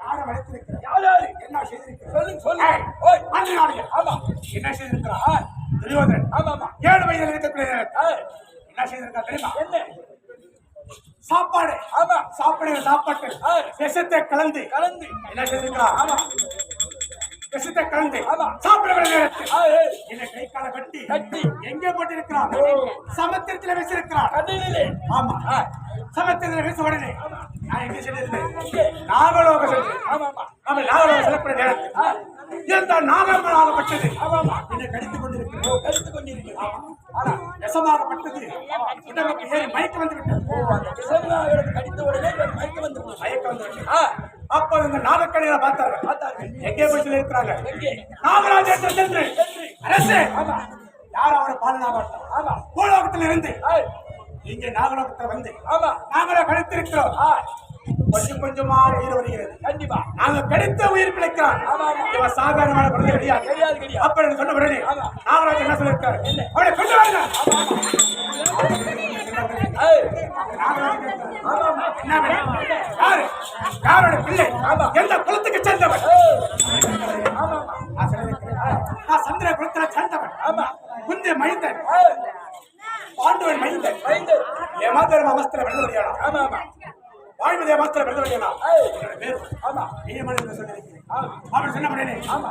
யாரை வளர்த்திருக்கிற? யார்? என்ன செய்திருக்கிற? சொல்லுங்க சொல்லுங்க நாடிகள். ஆமா. என்ன செய்திருக்கிறா? ஆ, துரியோதனன் ஆமா ஆமா. ஏழு வயதில் இருக்கக்கூடிய என்ன செய்திருக்கா தெரியுமா? என்ன? சாப்பாடு. ஆமா. சாப்பாடு சாப்பாட்டு. விஷத்தை கலந்து. கலந்து. என்ன செய்திருக்கிறா? ஆமா. விஷத்தை கலந்து. ஆமா. சாப்பிட வேண்டிய கை கால கட்டி. கட்டி. எங்கே போட்டிருக்கிறான்? சமுத்திரத்தில் வீசிருக்கிறான் கடலிலே ஆமா. சமுத்திரத்தில் வீச உடனே நாகலோக செல்லக்கூடிய நேரத்தில் ஆ, இந்த நாகமாகப்பட்டது ஆமா ஆமா என்னை கடித்துக் கொண்டிருக்கிறேன் ஆனா விஷமாகப்பட்டது உடம்புக்கு ஏறி மயக்க வந்து விட்டது கடித்த உடனே மயக்க வந்து. மயக்க வந்து விட்டது அப்போ இந்த நாகக்கடையில பார்த்தார்கள் பார்த்தார்கள் எங்கே போய் சொல்லியிருக்கிறாங்க எங்கே நாகராஜேந்திர சென்று அரசே யார் அவரை பாலனாகட்டும் ஆமா பூலோகத்தில் இருந்து இங்கே நாகலோகத்தில் வந்து நாங்கள கழித்திருக்கிறோம் கொஞ்சம் கொஞ்சமா உயிர் வருகிறது. கண்டிப்பா. நாங்க கடித்த உயிர் பிழைக்கிறான். இவன் சாதாரணமான குழந்தை கிடையாது. கிடையாது கிடையாது அப்ப எனக்கு சொன்ன உடனே. நாகராஜ் என்ன சொல்லியிருக்காரு? அவனை கொண்டு வாங்க. யாரோட பிள்ளை? ஆமா. எந்த குலத்துக்கு சேர்ந்தவன்? நான் சந்திர குலத்துல சேர்ந்தவன். ஆமா. குந்தி மைந்தன். பாண்டுவன் மைந்தன். பயந்து ஏமாத்திரம் அவஸ்திர வெள்ளவடியானா ஆமா ஆமா. வெள்ளவடியானா ஏய், என்னோட பேர் ஆமா அவர் சொன்ன.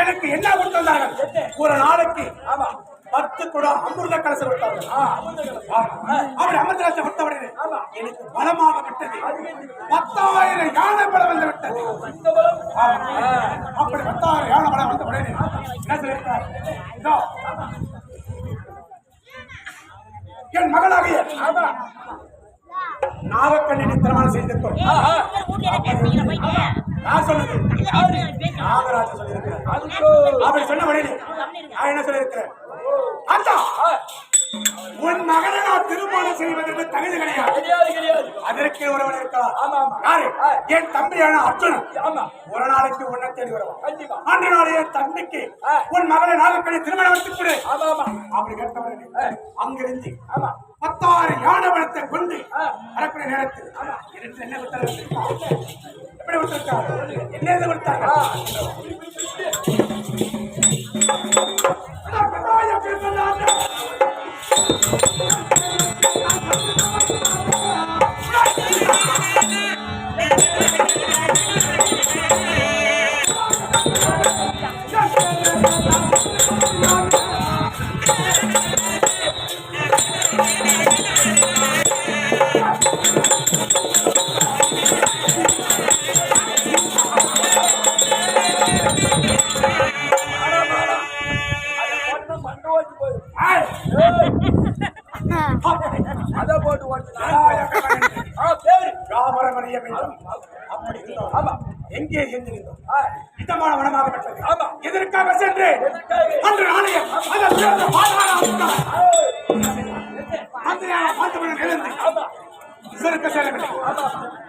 எனக்கு என்ன கொடுத்து வந்தார்கள்? ஒரு நாளைக்கு ஆமா. பத்து குடம் அமிர்த கலசம். ஆமா. அவர் கொடுத்த உடனே ஆமா. எனக்கு பலமாக விட்டது பத்தாயிரம் யானை பலம் வந்து விட்டது. அப்படி பத்தாயிரம் யானை பலம் வந்த உடனே என்ன சொல்லியிருக்கிறார் இதோ, என் மகளாகிய நாகக்கண்ணினை திருமணம் ஆஹா. யார் சொன்னது. நாகராஜ சொன்ன நான் என்ன சொல்லியிருக்கிறேன்? அத்தா உன் மகனை நான் திருமணம் செய்வதற்கு தகுதி கிடையாது. அதற்கு ஒருவன் இருக்கலாம். ஆமா யாரு. என் தம்பியான அர்ஜுனன். ஆமா. ஒரு நாளைக்கு உன்னை தேடி வருவான். கண்டிப்பா. அன்று நாள் என் தம்பிக்கு. உன் மகளை நாகக்கணி திருமணம் எடுத்து கொடு. ஆமா ஆமா. அப்படி கேட்டவரே அங்கிருந்து ஆமா. பத்தாறு யான பலத்தை கொண்டு ஆ. வரக்கூடிய நேரத்தில் என்ன கொடுத்தாரு எப்படி கொடுத்திருக்காரு என்ன இது கொடுத்தாங்க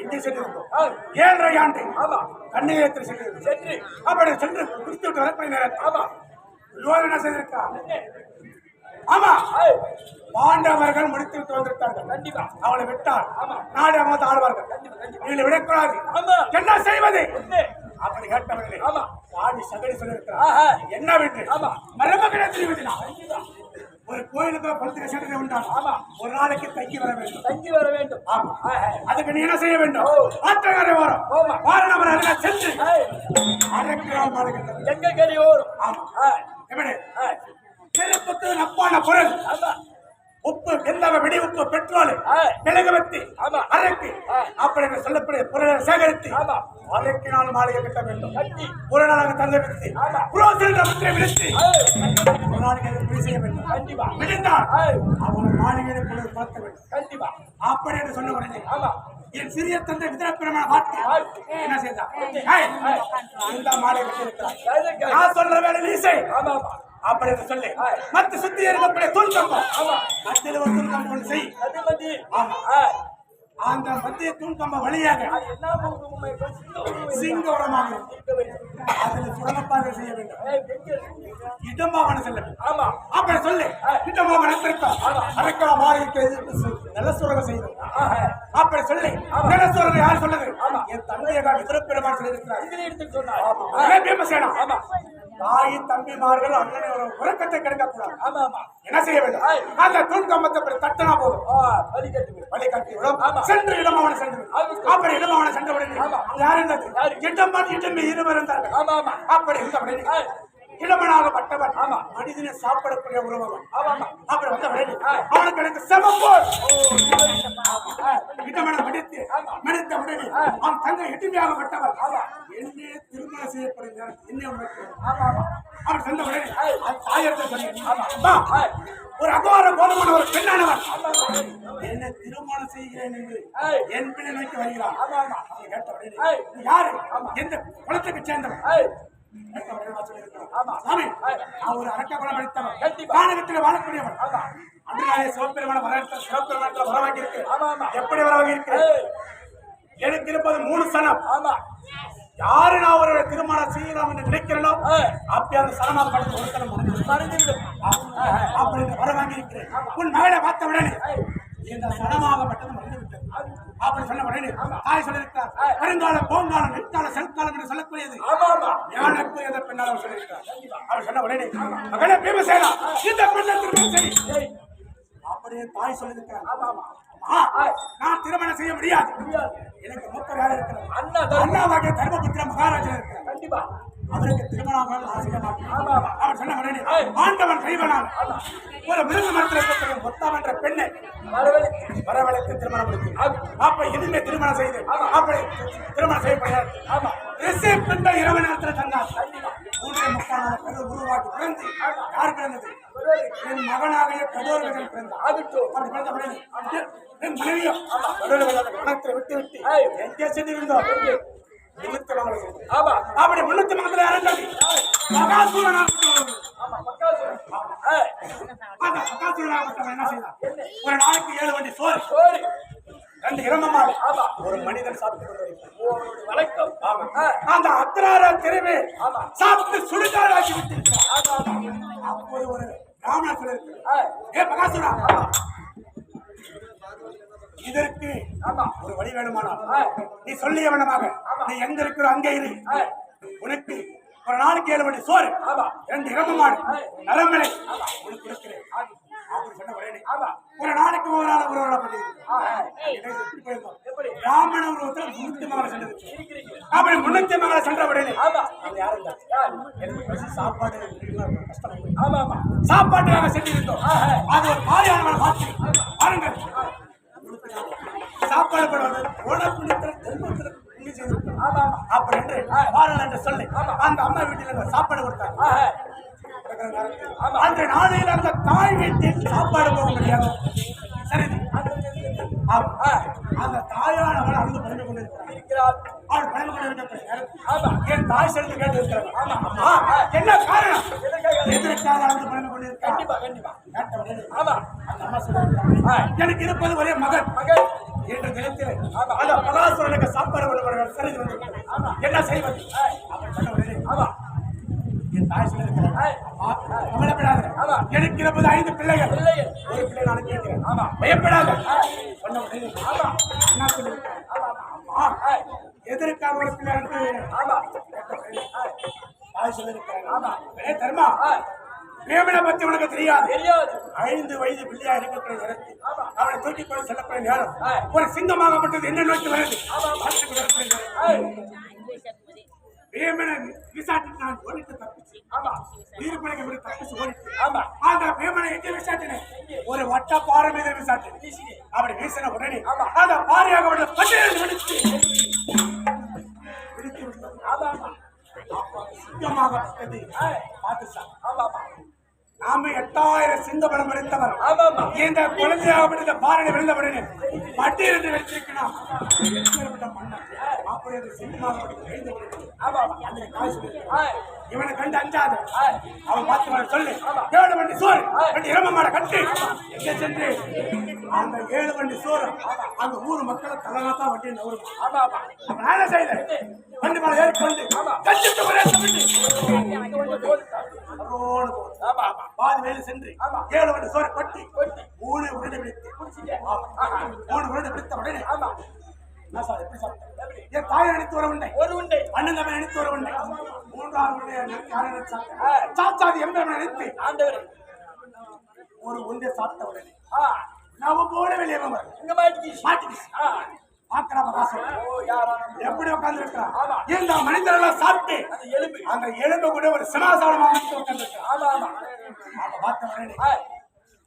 எங்கே சென்றிருந்தோம் ஏழரை ஆண்டு. கண்ணியத்தில் சென்றிருந்தோம் சென்று. அப்படி சென்று குடித்து விட்டு வரக்கூடிய நேரத்தில் ஆமா. யோகனா செய்திருக்கா ஆமா பாண்டவர்கள் முடித்து விட்டு வந்திருக்கார்கள் கண்டிப்பா. அவளை விட்டால் ஆமா. நாடு அமர்ந்து ஆடுவார்கள். நீங்க விடக்கூடாது. என்ன செய்வது? அப்படி கேட்டவர்களே ஆமா. சாடி சகடி. சொல்லியிருக்கிறார் என்ன விட்டு ஆமா. மரபகரை தெரிவித்தினா ஒரு கோயிலுக்கு பழுத்துக்க சென்று உண்டான் ஆமா. ஒரு நாளைக்கு தங்கி வர வேண்டும். தங்கி வர வேண்டும். ஆமா. அதுக்கு நீ என்ன செய்ய வேண்டும். ஆற்றங்கரை வாரம் ஆமா. வாரணவர் அதில் சென்று. ஏய், அரைக்கிறான் மாடுகின்றது எங்க கறி ஓடும் ஆமா. எப்படி? செருப்புக்கு நப்பான பொருள். ஆமா. உப்பு வெந்தவ வெடி உப்பு பெட்ரோல் ஆ. மிளகுவத்தி ஆமா. அரக்கு. அப்படி சொல்லக்கூடிய பொருளை சேகரித்து அரைக்கு நாள் மாளிகை கட்ட வேண்டும். ஒரு நாளாக தந்தை விடுத்து. புரோசன முத்திரை விடுத்து ஒரு நாளைக்கு அதை போய் செய்ய வேண்டும். கண்டிப்பா. விடுந்தால் ஏய், அவன் மாளிகையை பொழுது பார்த்த வேண்டும். கண்டிப்பா. அப்படி என்று சொன்ன உடனே ஆமா. என் சிறிய தந்தை விதிரப்பிரமான பார்த்து என்ன செய்தான் ஏய், இந்த மாளிகை கட்டியிருக்கிறார் எதுக்கு? நான் சொல்ற வேலை நீ செய். ஆமா ஆமா. அப்படி என்று சொல்லி. மத்த சுத்தி இருக்கக்கூடிய தூள் கம்பம். மத்தியில் ஒரு தூள் கம்பம் செய். ஆமா. அந்த மத்திய தூள் கம்பம் வழியாக வேண்டும் அதில் சுரங்கப்பாதை செய்ய வேண்டும்? இடம்பாவன செல்ல ஆமா. அப்படி சொல்லு. இடம்பாவன திருத்தம். அரக்கா மாறி நல்ல சுரங்கம் செய்யணும் ஆஹா. அப்படி சொல்லி. நல்ல சுரங்கம் யார் சொன்னது? என் தந்தையை நான் திருப்பெருமான் சொல்லியிருக்கிறார் தாய் தம்பிமார்கள் அண்ணனை ஒரு உறக்கத்தை கெடுக்க கூடாது என்ன செய்ய வேண்டும்? அந்த தூண் கம்பத்தை தட்டினா போதும். ஆ பலி கட்டு வழி காட்டி விடும் சென்று இடமாவன சென்று. விடும். ஆமா. அப்படி இடமாவன சென்ற உடனே. யார் இருந்தது இடம்பான் இடம் இருவர் இருந்தார்கள் அப்படி இருந்த உடனே. இடமனாகப்பட்டவன் ஆமா. மனிதனை சாப்பிடக்கூடிய உறவன். ஆமா அப்படி வந்த உடனே. அவனுக்கு எனக்கு செமப்போல் ஆ, இடமன மடித்து மடித்த உடனே அவன் தங்கை எட்டுமையாகப்பட்டவன் ஆமா. என்னே திருமணம் செய்யப்படும் நேரம் என்ன அவர் சென்ற உடனே தாயத்தை சொன்னேன் ஒரு அகோர கோலமான ஒரு பெண்ணானவன். என்ன திருமணம் செய்கிறேன் என்று. என் பிள்ளை நோக்கி அதை கேட்ட உடனே யாரு? எந்த. சாமி நான் ஒரு அரக்க குலம் படித்தவன் கண்டிப்பா. கானகத்தில் வாழக்கூடியவன். ஆமா. அன்றாலே சிவபெருமான வரவேற்ற சிவபெருமானத்தில் வரவாங்கி இருக்கு எப்படி வரவாங்கி இருக்கு எனக்கு இருப்பது மூணு சனம். யாரு நான் ஒரு திருமணம் செய்யலாம் என்று நினைக்கிறேனோ. அப்படி அந்த சனமாக படுத்து ஒரு சனம் முடிஞ்சு மறைந்துவிடும். அப்படி வர வாங்கி இருக்கிறேன் உன் மகளை பார்த்த உடனே இந்த சனமாகப்பட்டது மறந்து விட்டது அப்படி சொன்ன உடனே தாய் சொல்லியிருக்கிறார். வருங்கால போங்காலம் நெற்கால செல்காலம் என்று சொல்லக்கூடியது. ஆமா ஆமா. ஞானக்குரியத பெண்ணால் அவர் சொல்லியிருக்கிறார். அவர் சொன்ன உடனே மகளே பீமசேனா இந்த பெண்ணை திருமணம் செய் ஏய், அப்படியே தாய் சொல்லியிருக்கிறார். நான் திருமணம் செய்ய முடியாது. முடியாது. எனக்கு யார் இருக்கிறார் அண்ணா அண்ணாவாகிய தர்மபுத்திர மகாராஜா இருக்கிறார். கண்டிப்பா. அவருக்கு திருமணம் ஆமா அவர் சொன்ன உடனே ஆண்டவன் செய்வனான் ஒரு மிருக மரத்தில் மொத்தம் என்ற பெண்ணை வரவழை வரவழைத்து திருமணம் முடித்து அப்ப இனிமே திருமணம் செய்து அப்படி திருமணம் செய்யப்படுகிறார் ஆமா. ரிஷி பிண்ட இரவு நேரத்தில் தந்தார் மூன்றே முக்கால் உருவாக்கி பிறந்து யார் பிறந்தது? என் மகனாகிய கடோர்கள் பிறந்தார் ஆகட்டும் அப்படி பிறந்த உடனே என் மனைவியும் கடோர்கள் மனத்தை விட்டு விட்டு. எங்கே சென்று இருந்தோம் முன்னூத்தி மங்கலம். ஆமா. அப்படி முன்னூத்தி மங்கலம் இறந்தது. ஏய், அந்த மகாசூரனாகப்பட்டவன் என்ன செய்தான்? ஒரு நாளைக்கு ஏழு வண்டி சோறு. சோறு. ரெண்டு இரமமாடு ஆமா. ஒரு மனிதன் சாப்பிட்டு வழக்கம். ஆமா. அந்த திரும்பி ஆமா. சாப்பிட்டு சுடுகாடு ஆக்கி விட்டிருக்கிறான். ஆமா ஆமா. அப்போது ஒரு ஏய், ஏ மகாசுரா இதற்கு ஒரு வழி வேணுமானால் நீ சொல்லிய வேணமாக. நீ எங்க இருக்கிற அங்கே இரு. உனக்கு ஒரு நாளைக்கு ஏழு மணி சோறு. ரெண்டு இரமமாடு நரம்பலை உனக்கு கொடுக்கிறேன். அப்படி சொன்ன உடனே ஒரு நாளைக்கு ஒரு நாள் ஒரு நாள் பண்ணி ஆ, ஏய், எப்படி பிராமண உருவத்தில் முன்னூத்தி மகளை சென்றது அப்படி முன்னூத்தி மகளை சென்ற உடனே சாப்பாடு கஷ்டம். ஆமா ஆமா. சாப்பாட்டுக்காக சென்றிருந்தோம். அது ஒரு காரியானவன் பார்த்து பாருங்கள் சாப்பாடு போடுவது உணவுத்தில் ஆமா அப்படி என்று பாருங்கள் என்று சொல்லி அந்த அம்மா வீட்டில் சாப்பாடு கொடுத்தாங்க. அந்த நாளையில் அந்த தாய் வீட்டில் சாப்பாடு போக முடியாது. சரி. ஆம். அந்த தாயானவள் அழுது பணிந்து கொண்டிருக்கிறார் அவள் பணிந்து கொண்டிருக்கிற நேரத்தில் ஆமா. என் தாய் சென்று கேட்டு இருக்கிறார் அம்மா என்ன காரணம்? எதற்காக அழுது பணிந்து கொண்டிருக்கிறார் கண்டிப்பா கண்டிப்பா. ஆமா. அந்த அம்மா சொல்றாங்க, எனக்கு இருப்பது ஒரே மகன். மகள் என்ற தினத்தில் அந்த பலாசுரனுக்கு சாப்பாடு கொண்டு சரி என்ன செய்வது? உடனே ஆமா. என் தாய் அம்மா, கவலைப்படாத. ஆமா. எனக்கு இருப்பது ஐந்து பிள்ளைகள். ஒரு பிள்ளை நான் கேட்கிறேன். பயப்படாத. எதற்காக ஒரு பிள்ளை அனுப்புகிறேன் ஆமா. தாய் சொல்லியிருக்கிறார் ஆமா. ஏ தர்மா. பிரேமனை பத்தி உனக்கு தெரியாது. ஐந்து வயது பிள்ளையா இருக்கக்கூடிய நேரத்தில். அவனை தூக்கி கொண்டு செல்லக்கூடிய நேரம். ஒரு சிங்கமாகப்பட்டது என்ன நோக்கி வருது? ஆமா. பார்த்துக் கொண்டிருக்கிறேன். ஏய், வீரப்பனைக்கு இப்படி தப்பிச்சு ஓடிட்டு ஆமா. அந்த எங்க விசாட்டினேன் ஒரு வட்ட பாறை மீது விசாட்டினேன் அப்படி வீசின உடனே ஆமா. அந்த பாறையாக உள்ள பட்டியல் வெடித்து விட்டது. ஆமா. ஆமா ஏய், பார்த்து சார். ஆமா ஆமா. நாம எட்டாயிரம் சிங்க பலம் ஆமா இந்த குழந்தையாக விழுந்த பாறையில் விழுந்த உடனே பட்டியல் வச்சிருக்கணும் இவனை கண்டு அஞ்சாத. அவன் பார்த்து சொல்லு. ஏழு வண்டி சோறு. ரெண்டு மாடை கட்டு. எங்க சென்று? அந்த ஏழு வண்டி சோறு. அந்த ஊர் மக்களை தலைநாத்தான் வண்டி நவரும் ஆமா ஆமா என்ன வண்டி. மேல ஏறிக்கொண்டு ஒரே பாதி வேலு சென்று. ஆமா. ஏழு வண்டி சோறு கொட்டி. மூணு. ஆமா. ஆஹா. மூணு உருண்டை பிடித்த உடனே. ஆமா. நான் சார் எப்படி சாப்பிட்டேன்? என் தாய் அணித்து வர உண்டை. ஒரு உண்டை. அண்ணன் தம்பி அணித்து வர உண்டை. மூன்றாவது உருண்டை யாரை சாச்சாதி எம்பெருமை அணித்து ஆண்டவர். ஒரு உண்டை சாப்பிட்ட உடனே. நான் போட வெளியே மாட்டிக்கிச்சு. மாட்டிக்கிச்சு. எப்படி உட்கார்ந்து இருக்கிறான். இந்த மனிதரெல்லாம் சாப்பிட்டு அந்த எலும்பு. அந்த எலும்பு கூட ஒரு சினாசாரமாக உட்கார்ந்து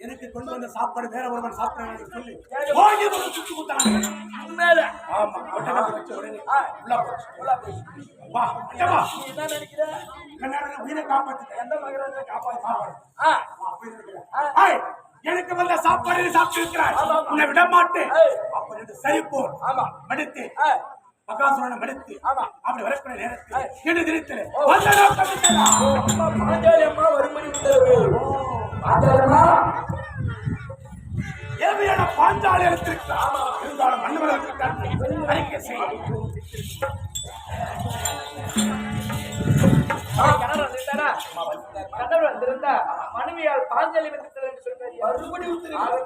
எனக்கு கொண்டு வந்த சாப்பாடு வேற ஒருவன் சாப்பிட்டான்னு சொல்லி ஓங்கி ஒரு சுத்து குத்தாங்க உண்மையில. ஆமா ஒட்டகத்தை வச்ச உடனே. உள்ள போச்சு. உள்ள போய். வா ஐயவா நீ என்ன நினைக்கிற? கண்ணாடி உயிரை காப்பாத்திட்டேன். எந்த மகராஜா காப்பாத்து காப்பாத்து. ஆ. எனக்கு வந்த சாப்பாடு சாப்பிட்டு இருக்கிறாய் ஆமா, ஆமா. உன்னை விட மாட்டேன் ஏய். அப்ப ரெண்டு சரிப்போர் ஆமா மடித்து மகாசுரனை மடித்து ஆமா. அப்படி வரக்கூடிய நேரத்தில். என்று திரித்தல. வந்த பாஞ்சாலி அம்மா வரும்படி உத்தரவு பாஞ்சாலி அம்மா ஏவையான பாஞ்சாலி எடுத்திருக்கிறார் இருந்தாலும் மன்னவர் எடுத்திருக்கார் அறிக்கை செய் ஆ, கணவர் வந்திருந்தாரா? கணவர் வந்திருந்தா மனைவியால் பாஞ்சாலி சொல்வார். மறுபடி உத்தரவு.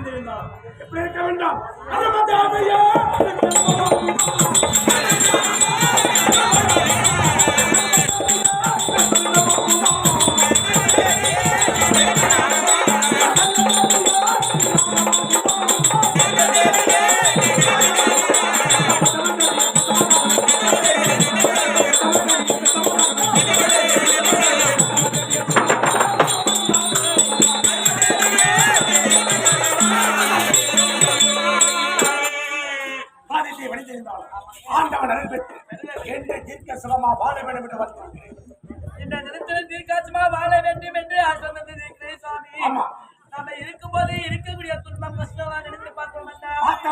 தெரிந்திருந்தார் எப்படி இருக்க வேண்டாம்? சுகமா வாழ வேண்டும் என்று வாழ்த்துகிறேன். இந்த நிலத்தில் தீர்க்காட்சமா வாழ வேண்டும் என்று ஆசை வந்திருக்கிறேன் சுவாமி. நம்ம இருக்கும் போது இருக்கக்கூடிய துன்பம் கஷ்டமா நினைத்து பார்த்தோம் பார்த்த